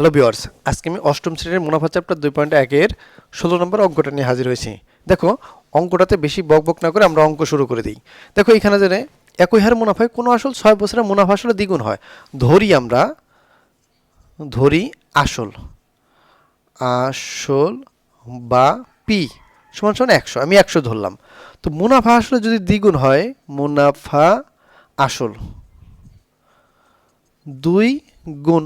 Hello বিওয়ার্স আজকে আমি অষ্টম শ্রেণির মুনাফা চ্যাপ্টার দুই পয়েন্ট একের ষোলো নম্বর অঙ্কটা নিয়ে হাজির হয়েছি। দেখো, অঙ্কটাতে বেশি বক বক না করে আমরা অঙ্ক শুরু করে দিই। দেখো, এখানে জেনে একই হার মুনাফায় কোনো আসল ছয় বছরের মুনাফা আসলে দ্বিগুণ হয়। ধরি আমরা, ধরি আসল। আসল বা পি সমান সমান একশো, আমি একশো ধরলাম। তো মুনাফা আসলে যদি দ্বিগুণ হয়, মুনাফা আসল দুই গুণ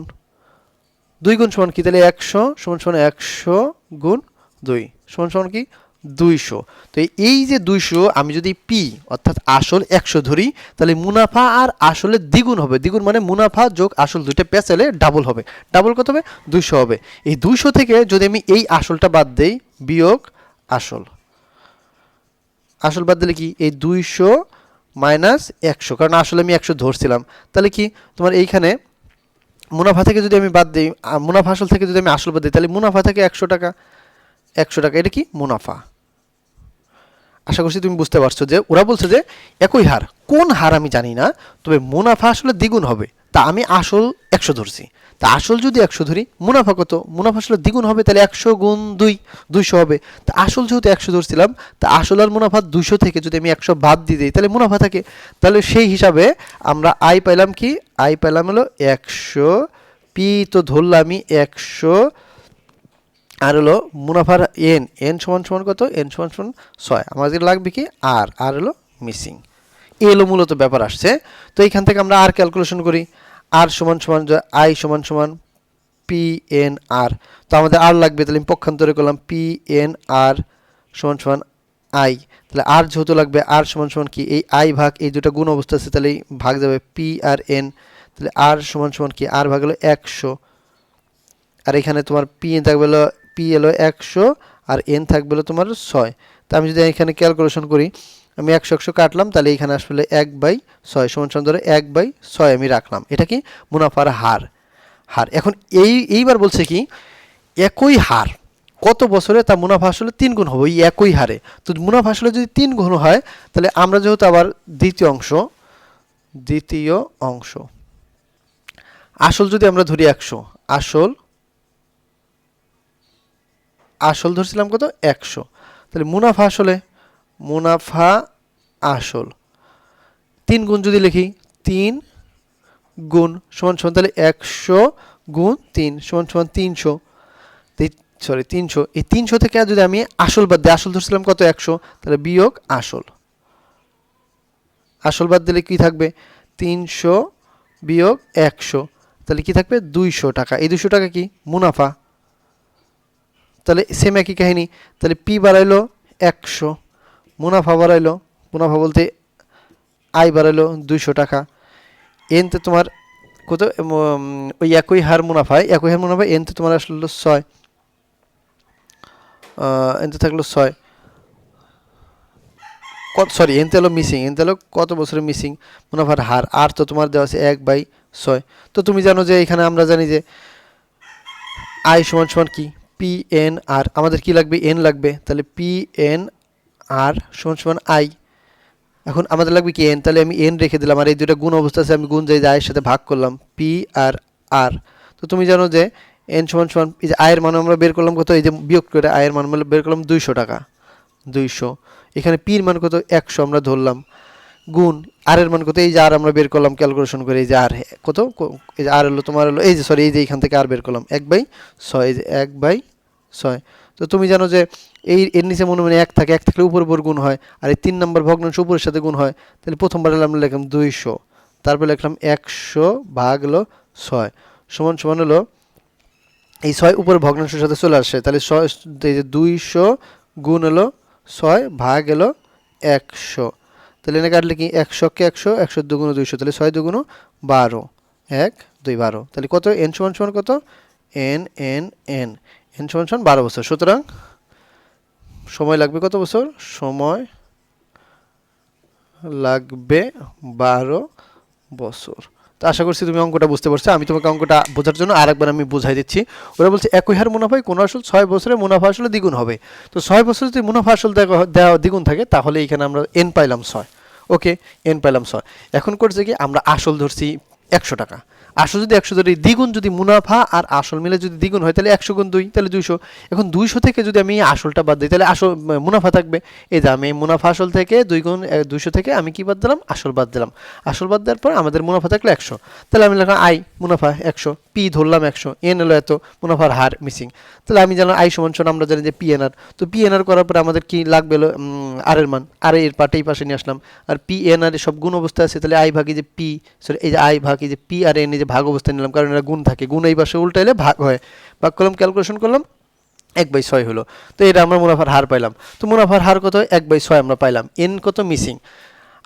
দুই গুণ সমান কি? তাহলে একশো সমান সমান একশো গুণ দুই। সমান সমান কি? দুইশো। তো এই যে দুইশো, আমি যদি পি অর্থাৎ আসল একশো ধরি, তাহলে মুনাফা আর আসলে দ্বিগুণ হবে। দ্বিগুণ মানে মুনাফা যোগ আসল দুইটা পেঁচালে ডাবল হবে। ডাবল কত হবে? দুইশো হবে। এই দুইশো থেকে যদি আমি এই আসলটা বাদ দেই, বিয়োগ আসল। আসল বাদ দিলে কি? এই দুইশো মাইনাস একশো। কারণ আসলে আমি একশো ধরছিলাম। তাহলে কি? তোমার এইখানে মুনাফা থেকে যদি আমি বাদ দিই মুনাফা আসল থেকে যদি আমি আসল বাদ দিই, তাহলে মুনাফা থেকে একশো টাকা একশো টাকা, এটা কি? মুনাফা। আশা করছি তুমি বুঝতে পারছ যে, ওরা বলছে যে, একই হার। কোন হার আমি জানি না, তবে মুনাফা আসলে দ্বিগুণ হবে। তা আমি আসল একশো ধরছি। তা আসল যদি একশো ধরি, মুনাফা কত? মুনাফা আসলে দ্বিগুণ হবে, তাহলে একশো গুণ দুই, দুইশো হবে। তা আসল যেহেতু একশো ধরছিলাম, তা আসল আর মুনাফা দুইশো থেকে যদি আমি একশো বাদ দিয়ে দিই, তাহলে মুনাফা থাকে। তাহলে সেই হিসাবে আমরা আই পাইলাম কি? আই পাইলাম হলো একশো, পি তো ধরলামই একশো, আর হলো মুনাফার এন এন সমান সমান কত? এন সমান সমান ছয়। আমাদের লাগবে কি? আর আর হলো মিসিং। এ হলো মূলত ব্যাপার আসছে। তো এইখান থেকে আমরা আর ক্যালকুলেশন করি। আর সমান সমান আই সমান সমান পি এন আর তো আমাদের আর লাগবে, তাহলে আমি পক্ষান্তরে করলাম পি এন আর সমান সমান আই তাহলে আর যেহেতু লাগবে আর সমান সমান কি? এই আই ভাগ এই দুটো গুণ অবস্থা আছে তাহলে ভাগ যাবে পি আর এন তাহলে আর সমান সমান কি? আর ভাগ হলো একশো। আর এখানে তোমার পি এন থাকবে হলো পি এলো একশো আর এন থাকবে হলো তোমার ছয়। তা আমি যদি এখানে ক্যালকুলেশন করি আমি একশো একশো কাটলাম, তাহলে এখানে আসলে এক বাই ছয় সমান সমান ধরে এক বাই ছয় আমি রাখলাম। এটা কি? মুনাফার হার। হার। এখন এই, এইবার বলছে কি, একই হার, কত বছরে তা মুনাফা আসলে তিন গুণ হবে, ওই একই হারে। তো মুনাফা আসলে যদি তিন গুণ হয়, তাহলে আমরা যেহেতু আবার দ্বিতীয় অংশ দ্বিতীয় অংশ। আসল যদি আমরা ধরি একশো, আসল আসল ধরছিলাম কত? একশো। তাহলে মুনাফা আসলে মুনাফা আসল। তিন গুণ যদি লিখি, তিন গুণ সমান সমান, তাহলে একশো গুণ তিন সমান সমান তিনশো। সরি তিনশো। এই তিনশো থেকে যদি আমি আসল বাদ দিই, আসল ধরছিলাম কত? একশো। তাহলে বিয়োগ আসল। আসল বাদ দিলে কি থাকবে? তিনশো বিয়োগ একশো। তাহলে কি থাকবে? দুইশো টাকা। এই দুশো টাকা কি? মুনাফা। তাহলে সেম একই কাহিনী। তাহলে পি বাড়াইলো একশো। মুনাফা বাড়াইলো। মুনাফা বলতে আয় বাড়াইলো দুইশো টাকা। এনতে তোমার কত ওই একই হার মুনাফায় একই হার মুনাফায় এনতে তোমার আসলো ছয়। এনতে থাকল ছয়। কত সরি এনতে হলো মিসিং এনতে হলো কত বছরের মিসিং মুনাফার হার? আর তো তোমার দেওয়া আছে এক বাই ছয়। তো তুমি জানো যে এখানে আমরা জানি যে আই সমান সমান কি? পি এন আর আমাদের কি লাগবে? এন লাগবে। তাহলে পি এন আর সমান সমান আই এখন আমাদের লাগবে কি এন তাহলে আমি এন রেখে দিলাম, আর এই দুটো গুণ অবস্থা আছে, আমি গুণ যাই আয়ের সাথে ভাগ করলাম পি আর আর তো তুমি জানো যে এন সমান সমান, এই যে আয়ের মান আমরা বের করলাম কত? এই যে বিয়োগ করে আয়ের মান আমরা বের করলাম দুইশো টাকা, দুইশো। এখানে পির মান কত? একশো আমরা ধরলাম। গুণ আর এর মান কত? এই যে আর আমরা বের করলাম ক্যালকুলেশন করে, এই যে আর কত? এই যে আর হলো, তোমার হলো, এই যে সরি এই যে এইখান থেকে আর বের করলাম, এক বাই ছয়, এই যে এক বাই ছয়। তো তুমি জানো যে এই এর নিচে মনে মনে এক থাকে, এক থাকলে উপর উপর গুণ হয়, আর এই তিন নম্বর ভগ্নাংশ উপরের সাথে গুণ হয়, তাহলে প্রথমবার আমরা লিখলাম দুইশো, তারপর লিখলাম একশো ভাগ হলো ছয়, সমান সমান হলো এই ছয় উপরে ভগ্নাংশের সাথে চলে আসে, তাহলে ছয় দুইশো গুণ হলো ছয় ভাগ এলো একশো, তাহলে এনে কাটলে কি একশোকে একশো একশো দুগুণ দুইশো, তাহলে ছয় দুগুণ বারো, এক দুই বারো, তাহলে কত? এন সমান সমান কত? এন এন এন এন সমান সমান বারো বছর। সুতরাং সময় লাগবে কত বছর? সময় লাগবে বারো বছর। তো আশা করছি তুমি অঙ্কটা বুঝতে পারছ। আমি তোমাকে অঙ্কটা বোঝার জন্য আরেকবার আমি বুঝাই দিচ্ছি। ওরা বলছে একই হার মুনাফায় কোনো আসল ছয় বছরে মুনাফা আসলে দ্বিগুণ হবে। তো ছয় বছরে যদি মুনাফা আসল দেওয়া দ্বিগুণ থাকে, তাহলে এখানে আমরা এন পাইলাম ছয়। ওকে এন পাইলাম ছয়। এখন করছে কি, আমরা আসল ধরছি একশো টাকা। আসল যদি একশো ধরি দ্বিগুণ যদি মুনাফা আর আসল মিলে যদি দ্বিগুণ হয়, তাহলে একশো গুণ দুই, তাহলে দুইশো। এখন দুইশো থেকে যদি আমি আসলটা বাদ দিই, তাহলে আসল মুনাফা থাকবে। এই যে আমি মুনাফা আসল থেকে দুই গুণ দুইশো থেকে আমি কি বাদ দিলাম? আসল বাদ দিলাম। আসল বাদ দেওয়ার পর আমাদের মুনাফা থাকল একশো। তাহলে আমি লিখলাম আই, মুনাফা একশো। পি ধরলাম একশো এন এলো এত, মুনাফার হার মিসিং তাহলে আমি জানলাম আই সমান সমান, আমরা জানি যে পি এনআর তো পি এনআর করার পরে আমাদের কি লাগবে হলো? আর এর মান। আর এর পাটে এই পাশে নিয়ে আসলাম। আর পি এন আর সব গুণ অবস্থা আছে, তাহলে আই ভাগ যে পি সরি এই যে আই ভাগ এই যে পি আর এন এই যে ভাগ অবস্থায় নিলাম, কারণ এরা গুণ থাকে। গুণ এই পাশে উল্টাইলে ভাগ হয়। ভাগ করলাম ক্যালকুলেশন করলাম, এক বাই ছয় হলো। তো এটা আমরা মুনাফার হার পাইলাম। তো মুনাফার হার কত? এক বাই ছয় আমরা পাইলাম। এন কত? মিসিং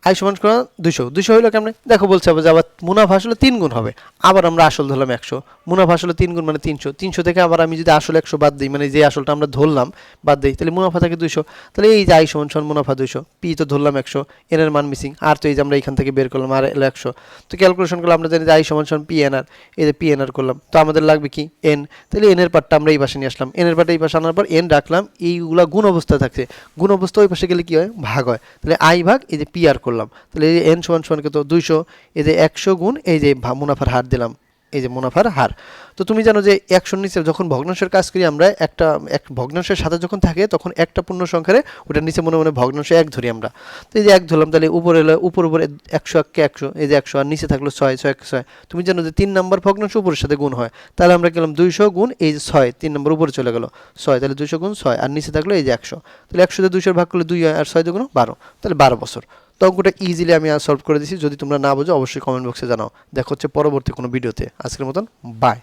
আই সমান সমান দুশো দুশো হইল কেমন? দেখো বলছে আবার যে আবার মুনাফা আসলে তিন গুণ হবে। আবার আমরা আসল ধরলাম একশো। মুনাফা আসলে তিন গুণ মানে তিনশো। তিনশো থেকে আবার আমি যদি আসল একশো বাদ দিই মানে যে আসলটা আমরা ধরলাম, বাদ দিই, তাহলে মুনাফা থাকে দুশো তাহলে এই যে আই সমান সমান মুনাফা দুশো পি তো ধরলাম একশো, এন এর মান মিসিং, আর তো এই যে আমরা এখান থেকে বের করলাম, আর এলো একশো। তো ক্যালকুলেশন করলাম আমরা জানি যে আই সমান সমান পি এন আর, এই যে পি এন আর করলাম। তো আমাদের লাগবে কি? এন। তাহলে এন এর পার্টটা আমরা এই পাশে নিয়ে আসলাম। এন এর পার্টটা এই পাশে আনার পর এন রাখলাম, এইগুলা গুণ অবস্থা থাকছে। গুণ অবস্থা ওই পাশে গেলে কি হয়? ভাগ হয়। তাহলে আই ভাগ এই যে পি আর করলাম। তাহলে এই যে এন সমান সমান কত? দুইশো। এই যে একশো গুণ এই যে মুনাফার হার দিলাম। এই যে মুনাফার হার। তো তুমি জানো যে একশোর নিচে যখন ভগ্নাংশের কাজ করি আমরা, একটা এক ভগ্নাংশের সাথে যখন থাকে, তখন একটা পূর্ণ সংখ্যারে ওটার নিচে মনে মনে ভগ্নাংশ এক ধরি আমরা। তো এই যে এক ধরলাম, তাহলে উপরে এলো উপর উপরে একশো এককে একশো। এই যে একশো আর নিচে থাকল ছয় ছয় এক ছয়। তুমি জানো যে তিন নম্বর ভগ্নাংশ উপরের সাথে গুণ হয়। তাহলে আমরা গেলাম দুইশো গুণ এই যে ছয়। তিন নম্বর উপরে চলে গেলো ছয়। তাহলে দুইশো গুণ ছয়। আর নিচে থাকল এই যে একশো। তাহলে একশোতে দুইশোর ভাগ করলে দুই হয়, আর ছয় দুগুণ বারো। তাহলে বারো বছর। তো অঙ্কটা ইজিলি আমি সলভ করে দিছি। যদি তোমরা না বোঝো, অবশ্যই কমেন্ট বক্সে জানাও। দেখা হচ্ছে পরবর্তী কোনো ভিডিওতে আজকের মতন বাই